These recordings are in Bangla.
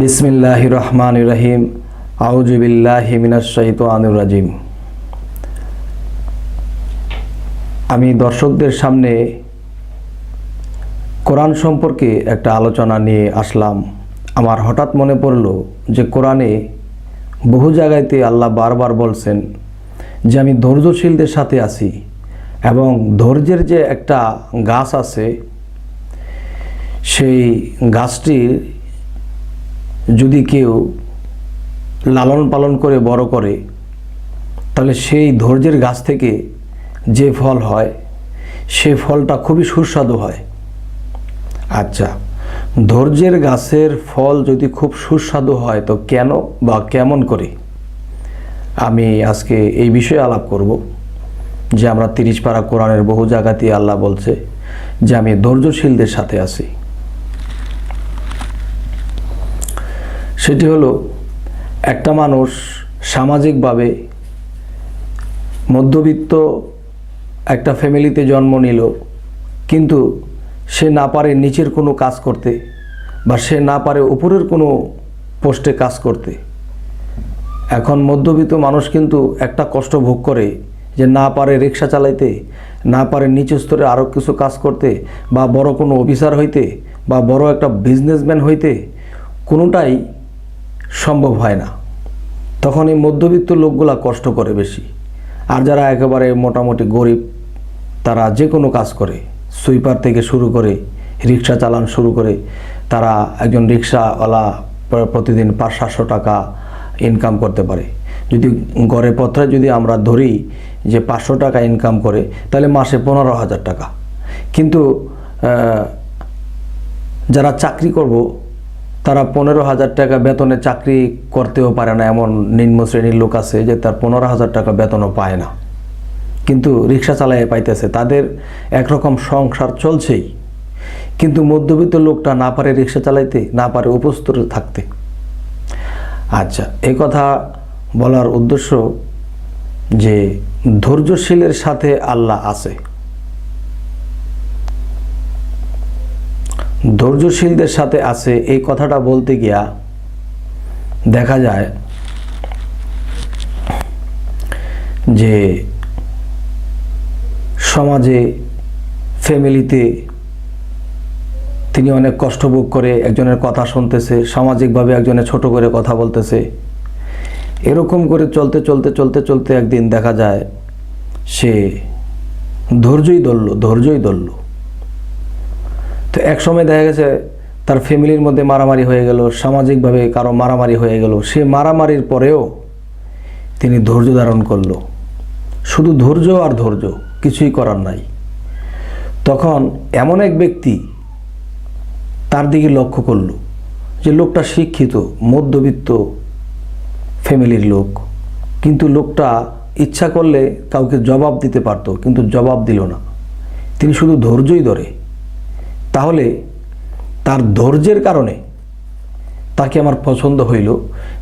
বিসমিল্লাহ রহমান রহিম মিনাশাইতানুর রাজিম। আমি দর্শকদের সামনে কোরআন সম্পর্কে একটা আলোচনা নিয়ে আসলাম। আমার হঠাৎ মনে পড়ল যে কোরআনে বহু জায়গায়তে আল্লাহ বারবার বলছেন যে আমি ধৈর্যশীলদের সাথে আছি এবং ধৈর্যের যে একটা গাছ আছে, সেই গাছটির যদি কেউ লালন পালন করে, বড় করে, তাহলে সেই ধৈর্যের গাছ থেকে যে ফল হয়, সে ফলটা খুবই সুস্বাদু হয়। আচ্ছা ধৈর্যের গাছের ফল যদি খুব সুস্বাদু হয়, তো কেন বা কেমন করে? আমি আজকে এই বিষয়ে আলাপ করব, যে আমরা তিরিশ পাড়া কোরআনের বহু জায়গাতেই আল্লাহ বলছে যে আমি ধৈর্যশীলদের সাথে আছি। সেটি হলো, একটা মানুষ সামাজিকভাবে মধ্যবিত্ত একটা ফ্যামিলিতে জন্ম নিল, কিন্তু সে না পারে নিচের কোনো কাজ করতে বা সে না পারে উপরের কোনো পোস্টে কাজ করতে। এখন মধ্যবিত্ত মানুষ কিন্তু একটা কষ্ট ভোগ করে যে না পারে রিক্সা চালাইতে, না পারে নিচু স্তরে আরও কিছু কাজ করতে বা বড় কোনো অফিসার হইতে বা বড় একটা বিজনেসম্যান হইতে, কোনোটাই সম্ভব হয় না। তখন এই মধ্যবিত্ত লোকগুলা কষ্ট করে বেশি। আর যারা একেবারে মোটামুটি গরিব, তারা যে কোনো কাজ করে। সুইপার থেকে শুরু করে, রিক্সা চালান শুরু করে, তারা একজন রিক্সাওয়ালা প্রতিদিন পাঁচ সাতশো টাকা ইনকাম করতে পারে। যদি গড়ে পত্রে যদি আমরা ধরি যে পাঁচশো টাকা ইনকাম করে, তাহলে মাসে পনেরো হাজার টাকা। কিন্তু যারা চাকরি করব তারা পনেরো হাজার টাকা বেতনে চাকরি করতেও পারে না, এমন নিম্ন শ্রেণির লোক আছে যে তার পনেরো হাজার টাকা বেতনও পায় না। কিন্তু রিক্সা চালায় পাইতেছে, তাদের একরকম সংসার চলছেই। কিন্তু মধ্যবিত্ত লোকটা না পারে রিক্সা চালাইতে, না পারে উপস্থিত থাকতে। আচ্ছা এই কথা বলার উদ্দেশ্য যে ধৈর্যশীলের সাথে আল্লাহ আছে। ধৈর্যশীলদের সাথে আছে এই কথাটা বলতে গিয়া দেখা যায় যে সমাজে, ফ্যামিলিতে তিনি অনেক কষ্ট ভোগ করে একজনের কথা শুনতেছে, সামাজিকভাবে একজনের ছোট করে কথা বলতেছে। এরকম করে চলতে চলতে চলতে চলতে একদিন দেখা যায় সে ধৈর্যই ধরল ধৈর্যই ধরল। তো এক সময় দেখা গেছে তার ফ্যামিলির মধ্যে মারামারি হয়ে গেল, সামাজিকভাবে কারও মারামারি হয়ে গেল। সে মারামারির পরেও তিনি ধৈর্য ধারণ করল। শুধু ধৈর্য আর ধৈর্য, কিছুই করার নাই। তখন এমন এক ব্যক্তি তার দিকে লক্ষ্য করল যে লোকটা শিক্ষিত, মধ্যবিত্ত ফ্যামিলির লোক। কিন্তু লোকটা ইচ্ছা করলে কাউকে জবাব দিতে পারতো, কিন্তু জবাব দিল না। তিনি শুধু ধৈর্যই ধরে তাহলে তার ধৈর্যের কারণে তাকে আমার পছন্দ হইল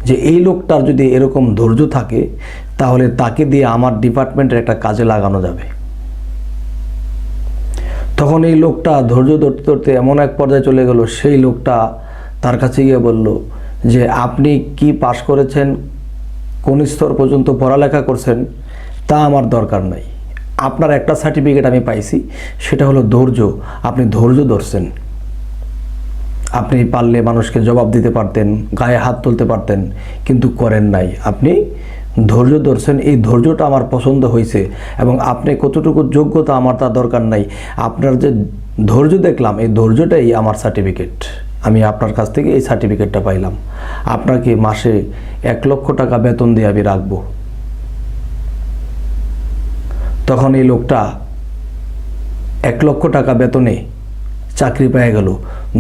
যে এই লোকটার যদি এরকম ধৈর্য থাকে, তাহলে তাকে দিয়ে আমার ডিপার্টমেন্টের একটা কাজে লাগানো যাবে। তখন এই লোকটা ধৈর্য ধরতে ধরতে এমন এক পর্যায়ে চলে গেল, সেই লোকটা তার কাছে গিয়ে বলল যে, আপনি কি পাশ করেছেন? কোন স্তর পর্যন্ত পড়ালেখা করছেন? তা আমার দরকার নাই। আপনার একটা সার্টিফিকেট আমি পাইছি, সেটা হলো ধৈর্য। আপনি ধৈর্য ধরছেন। আপনি পারলে মানুষকে জবাব দিতে পারতেন, গায়ে হাত তুলতে পারতেন, কিন্তু করেন নাই। আপনি ধৈর্য ধরছেন। এই ধৈর্যটা আমার পছন্দ হয়েছে এবং আপনি কতটুকু যোগ্যতা আমার তা দরকার নাই। আপনার যে ধৈর্য দেখলাম, এই ধৈর্যটাই আমার সার্টিফিকেট আমি আপনার কাছ থেকে এই সার্টিফিকেটটা পাইলাম। আপনাকে মাসে এক লক্ষ টাকা বেতন দিয়ে আমি রাখব। তখন এই লোকটা এক লক্ষ টাকা বেতনে চাকরি পেয়ে গেল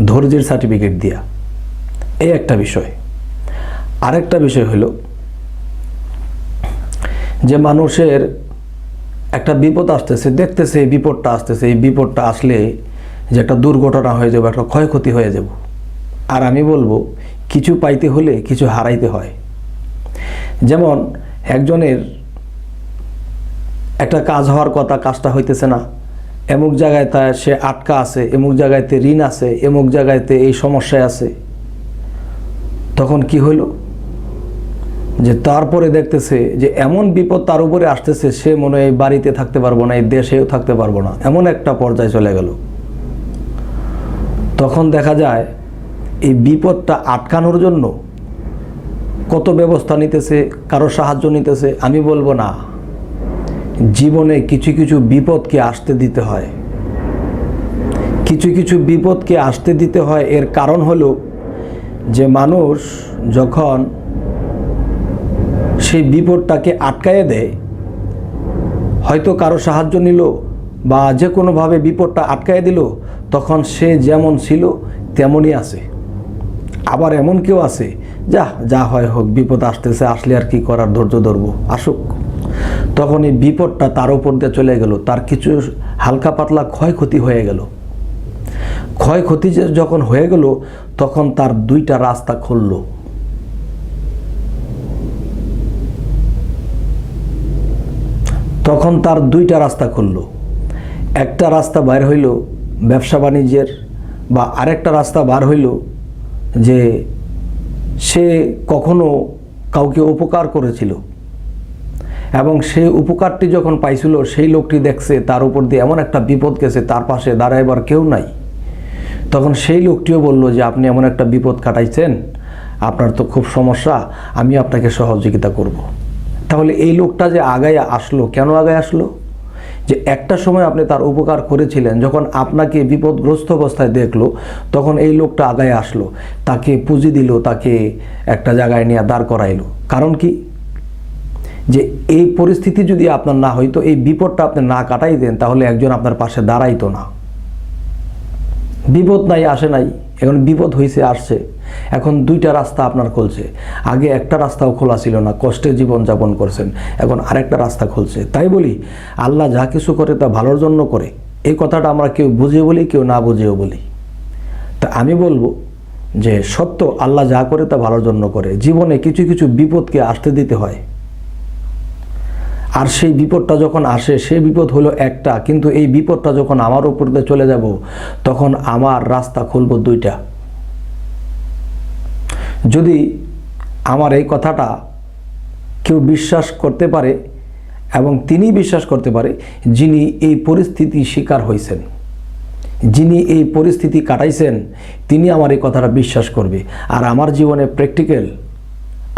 ধৈর্যের সার্টিফিকেট দিয়া। এই একটা বিষয়। আরেকটা বিষয় হলো যে মানুষের একটা বিপদ আসতেছে, দেখতেছে এই বিপদটা আসতেছে, এই বিপদটা আসলে যে একটা দুর্ঘটনা হয়ে যাবে, একটা ক্ষয়ক্ষতি হয়ে যাব। আর আমি বলব, কিছু পাইতে হলে কিছু হারাইতে হয়। যেমন একজনের একটা কাজ হওয়ার কথা কাজটা হইতেছে না। এমুক জায়গায় তা সে আটকা আছে, এমুক জায়গায়তে ঋণ আছে, এমুক জায়গায়তে এই সমস্যায় আছে। তখন কি হইল? যে তারপরে দেখতেছে যে এমন বিপদ তার উপরে আসতেছে, সে মনে হয় বাড়িতে থাকতে পারব না, এই দেশেও থাকতে পারব না, এমন একটা পর্যায়ে চলে গেল। তখন দেখা যায়, এই বিপদটা আটকানোর জন্য কত ব্যবস্থা নিতেছে, কারও সাহায্য নিতেছে, আমি বলব না। জীবনে কিছু কিছু বিপদকে আসতে দিতে হয়। কিছু কিছু বিপদকে আসতে দিতে হয় এর কারণ হলো যে মানুষ যখন সেই বিপদটাকে আটকায়ে দেয়, হয়তো কারও সাহায্য নিল বা যে কোনোভাবে বিপদটা আটকায় দিল, তখন সে যেমন ছিল তেমনই আছে। আবার এমন কেউ আছে, যা যা হয় হোক, বিপদ আসতেছে, আসলে আর কি করার, ধৈর্য ধরবো, আসুক। তখন এই বিপদটা তার উপর দিয়ে চলে গেল। তার কিছু হালকা পাতলা ক্ষয়ক্ষতি হয়ে গেল। ক্ষয়ক্ষতি যখন হয়ে গেল, তখন তার দুইটা রাস্তা খুললো। তখন তার দুইটা রাস্তা খুলল। একটা রাস্তা বাইর হইল ব্যবসা বাণিজ্যের বা আরেকটা রাস্তা বার হইল যে সে কখনো কাউকে উপকার করেছিল। এবং সেই উপকারটি যখন পাইছিল, সেই লোকটি দেখছে তার উপর দিয়ে এমন একটা বিপদ গেছে, তার পাশে দাঁড়াইবার কেউ নাই। তখন সেই লোকটিও বলল যে, আপনি এমন একটা বিপদ কাটাইছেন, আপনার তো খুব সমস্যা, আমি আপনাকে সহযোগিতা করব। তাহলে এই লোকটা যে আগায় আসলো, কেন আগায় আসলো? যে একটা সময় আপনি তার উপকার করেছিলেন, যখন আপনাকে বিপদগ্রস্ত অবস্থায় দেখল, তখন এই লোকটা আগায় আসলো, তাকে পুঁজি দিল, তাকে একটা জায়গায় নিয়ে দাঁড় করাইলো। কারণ কি? যে এই পরিস্থিতি যদি আপনার না হইতো, এই বিপদটা আপনি না কাটাই দেন, তাহলে একজন আপনার পাশে দাঁড়াইতো না। বিপদ নাই, আসে নাই। এখন বিপদ হয়েছে আসছে। এখন দুইটা রাস্তা আপনার খুলছে। আগে একটা রাস্তাও খোলা ছিল না, কষ্টে জীবন যাপন করছেন। এখন আরেকটা রাস্তা খুলছে। তাই বলি, আল্লাহ যা কিছু করে তা ভালোর জন্য করে। এই কথাটা আমরা কেউ বুঝে বলি, কেউ না বুঝেও বলি। তা আমি বলব যে সত্য, আল্লাহ যা করে তা ভালোর জন্য করে। জীবনে কিছু কিছু বিপদকে আসতে দিতে হয়। আর সেই বিপদটা যখন আসে সেই বিপদ হলো একটা। কিন্তু এই বিপদটা যখন আমার উপর দিয়ে চলে যাব, তখন আমার রাস্তা খুলব দুইটা। যদি আমার এই কথাটা কেউ বিশ্বাস করতে পারে এবং তিনি বিশ্বাস করতে পারে, যিনি এই পরিস্থিতি শিকার হয়েছেন যিনি এই পরিস্থিতি কাটাইছেন, তিনি আমার এই কথাটা বিশ্বাস করবে। আর আমার জীবনে প্র্যাকটিক্যাল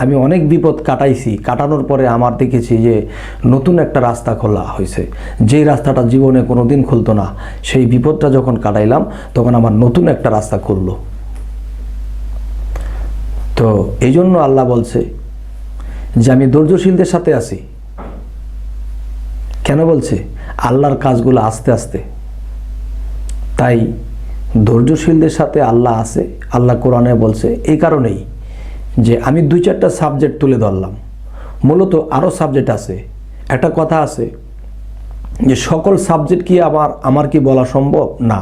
আমি অনেক বিপদ কাটাইছি, কাটানোর পরে আমার দেখেছি যে নতুন একটা রাস্তা খোলা হয়েছে। যেই রাস্তাটা জীবনে কোনো দিন খুলতো না, সেই বিপদটা যখন কাটাইলাম, তখন আমার নতুন একটা রাস্তা খুললো। তো এই জন্য আল্লাহ বলছে যে আমি ধৈর্যশীলদের সাথে আছি। কেন বলছে? আল্লাহর কাজগুলো আস্তে আস্তে। তাই ধৈর্যশীলদের সাথে আল্লাহ আছে, আল্লাহ কোরআনে বলছে, এই কারণেই যে আমি দুই চারটা সাবজেক্ট তুলে ধরলাম। মূলত আরও সাবজেক্ট আছে। একটা কথা আছে যে সকল সাবজেক্ট কি আমার আমার কি বলা সম্ভব? না।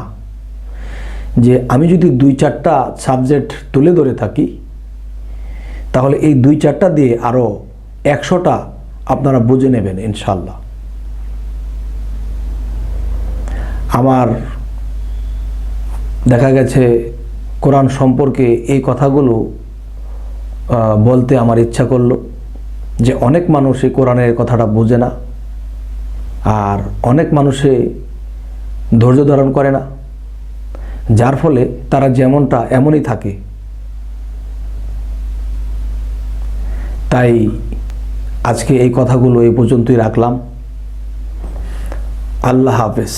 যে আমি যদি দুই চারটা সাবজেক্ট তুলে ধরে থাকি, তাহলে এই দুই চারটা দিয়ে আরও একশোটা আপনারা বুঝে নেবেন ইনশাল্লাহ আমার দেখা গেছে কোরআন সম্পর্কে এই কথাগুলো বলতে আমার ইচ্ছা করল যে অনেক মানুষ এই কোরআনের কথাটা বোঝে না আর অনেক মানুষে ধৈর্য ধারণ করে না, যার ফলে তারা যেমনটা এমনই থাকে। তাই আজকে এই কথাগুলো এই পর্যন্তই রাখলাম। আল্লাহ হাফেজ।